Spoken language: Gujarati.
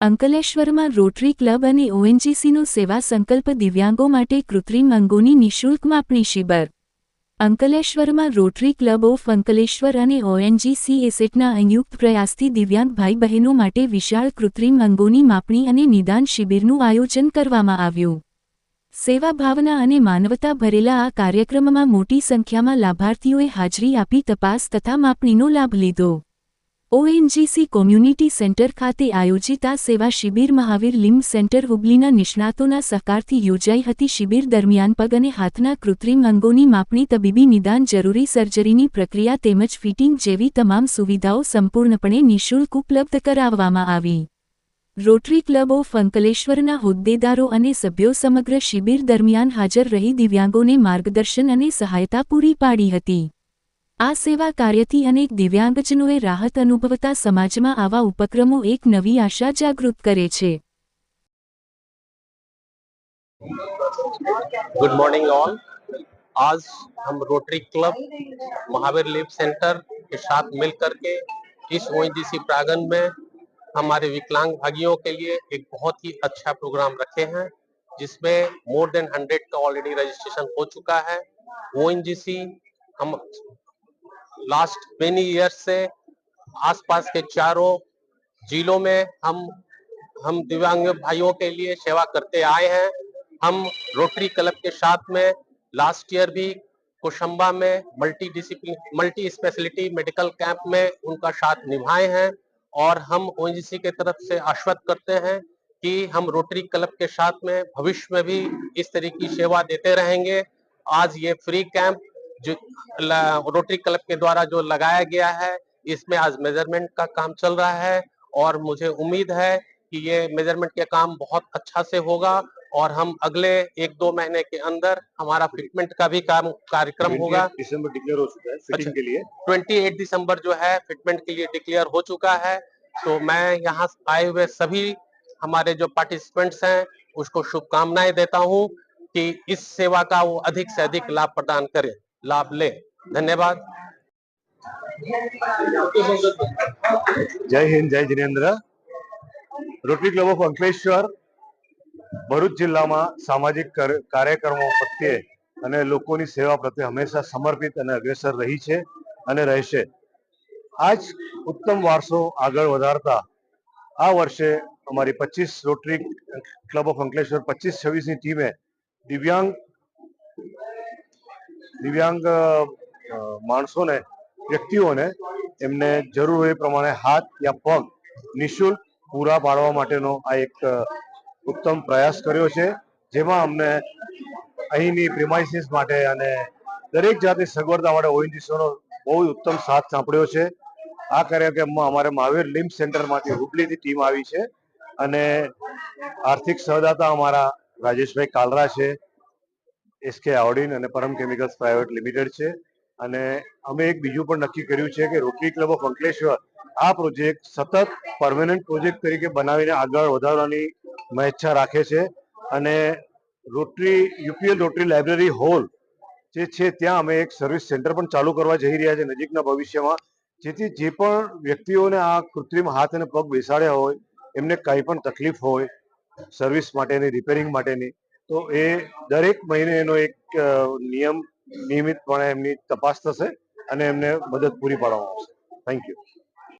અંકલેશ્વરમાં રોટરી ક્લબ અને ઓએનજીસીનો સેવા સંકલ્પ દિવ્યાંગો માટે કૃત્રિમ અંગોની નિઃશુલ્ક માપણી શિબિર. અંકલેશ્વરમાં રોટરી ક્લબ ઓફ અંકલેશ્વર અને ઓએનજીસી એસેટના સંયુક્ત પ્રયાસથી દિવ્યાંગ ભાઈ બહેનો માટે વિશાળ કૃત્રિમ અંગોની માપણી અને નિદાન શિબિરનું આયોજન કરવામાં આવ્યું. સેવા ભાવના અને માનવતા ભરેલા આ કાર્યક્રમમાં મોટી સંખ્યામાં લાભાર્થીઓએ હાજરી આપી તપાસ તથા માપણીનો લાભ લીધો. ઓએનજીસી કોમ્યુનિટી સેન્ટર ખાતે આયોજિત આ સેવા શિબિર મહાવીર લિંબ સેન્ટર હુબલીના નિષ્ણાતોના સહકારથી યોજાઈ હતી. શિબિર દરમિયાન પગ અને હાથના કૃત્રિમ અંગોની માપણી, તબીબી નિદાન, જરૂરી સર્જરીની પ્રક્રિયા તેમજ ફિટિંગ જેવી તમામ સુવિધાઓ સંપૂર્ણપણે નિઃશુલ્ક ઉપલબ્ધ કરાવવામાં આવી. રોટરી ક્લબ ઓફ અંકલેશ્વરના હોદ્દેદારો અને સભ્યો સમગ્ર શિબિર દરમિયાન હાજર રહી દિવ્યાંગોને માર્ગદર્શન અને સહાયતા પૂરી પાડી હતી. આ સેવા કાર્યથી અનેક દિવ્યાંગજનોએ રાહત અનુભવતા સમાજમાં આવા ઉપક્રમો એક નવી આશા જાગૃત કરે છે गुड मॉर्निंग ऑल आज हम Rotary club Mahavir live centre के साथ मिल करके इस ओएनजीसी प्रांगण में हमारे विकलांग भाइयों के लिए एक बहुत ही अच्छा प्रोग्राम रखे हैं जिसमें मोर देन हंड्रेड का ऑलरेडी रजिस्ट्रेशन हो चुका है ओएनजीसी हम लास्ट मेनी ईयर्स से आसपास के चारों जिलों में हम हम दिव्यांग भाइयों के लिए सेवा करते आए हैं। हम रोटरी क्लब के साथ में लास्ट ईयर भी कोशंबा में multi discipline multi specialty medical camp में उनका साथ निभाए हैं और हम ओएनजीसी के तरफ़ से आश्वस्त करते हैं कि हम रोटरी क्लब के साथ में भविष्य में भी इस तरह की सेवा देते रहेंगे। आज ये फ्री कैंप जो रोटरी क्लब के द्वारा जो लगाया गया है इसमें आज मेज़रमेंट का काम चल रहा है और मुझे उम्मीद है कि ये मेज़रमेंट के काम बहुत अच्छा से होगा और हम अगले एक दो महीने के अंदर हमारा फिटमेंट का भी काम कार्यक्रम होगा। दिसंबर डिक्लेयर हो चुका है फिटिंग अच्छा। के लिए। 28 दिसंबर जो है फिटमेंट के लिए डिक्लेयर हो चुका है। तो मैं यहाँ आए हुए सभी हमारे जो पार्टिसिपेंट्स हैं उसको शुभकामनाएँ देता हूँ कि इस सेवा का वो अधिक से अधिक लाभ प्रदान करें। લાભ લે ધન્યવાદ જય હિન્દ જય Jinendra Rotary Club of Ankleshwar Bharuch જિલ્લામાં સામાજિક કાર્યક્રમો પ્રત્યે અને લોકોની સેવા પ્રત્યે હંમેશા સમર્પિત અને અગ્રેસર રહી છે અને રહેશે. આજ ઉત્તમ વારસો આગળ વધારતા આ વર્ષે અમારી પચીસ રોટરી ક્લબ ઓફ અંકલેશ્વર પચીસ છવ્વીસની ટીમે દિવ્યાંગ દિવ્યાંગ માણસોને, વ્યક્તિઓને એમને જરૂર એ પ્રમાણે હાથ યા પગ નિઃશુલ્ક પૂરા પાડવા માટેનો આ એક ઉત્તમ પ્રયાસ કર્યો છે, જેમાં અમને અહીંની પ્રિમાઇસીસ માટે અને દરેક જાતની સગવડતા માટે ઓએનજીસીનો બહુ ઉત્તમ સાથ સાંપડ્યો છે. આ કાર્યક્રમમાં અમારે મહાવીર લિમ્પ સેન્ટરમાંથી હુબલીથી ટીમ આવી છે અને આર્થિક સહદાતા અમારા રાજેશભાઈ કાલરા છે. એસકે આવડીન અને પરમ કેમિકલ્સ પ્રાઇવેટ લિમિટેડ છે. અને અમે એક બીજું પણ નક્કી કર્યું છે કે રોટરી ક્લબ ઓફ અંકલેશ્વર આ પ્રોજેક્ટ સતત પરમેનન્ટ પ્રોજેક્ટ તરીકે બનાવીને આગળ વધારવાની મહેચ્છા રાખે છે. અને Rotary UPL Rotary library hall જે છે, ત્યાં અમે એક સર્વિસ સેન્ટર પણ ચાલુ કરવા જઈ રહ્યા છે નજીકના ભવિષ્યમાં. જેથી જે પણ વ્યક્તિઓને આ કૃત્રિમ હાથ અને પગ બેસાડ્યા હોય, એમને કંઈ પણ તકલીફ હોય સર્વિસ માટેની રિપેરિંગ માટેની તો એ દરેક મહિને એનો એક નિયમ નિયમિતપણે એમની તપાસ થશે અને એમને મદદ પૂરી પાડવામાં આવશે. Thank you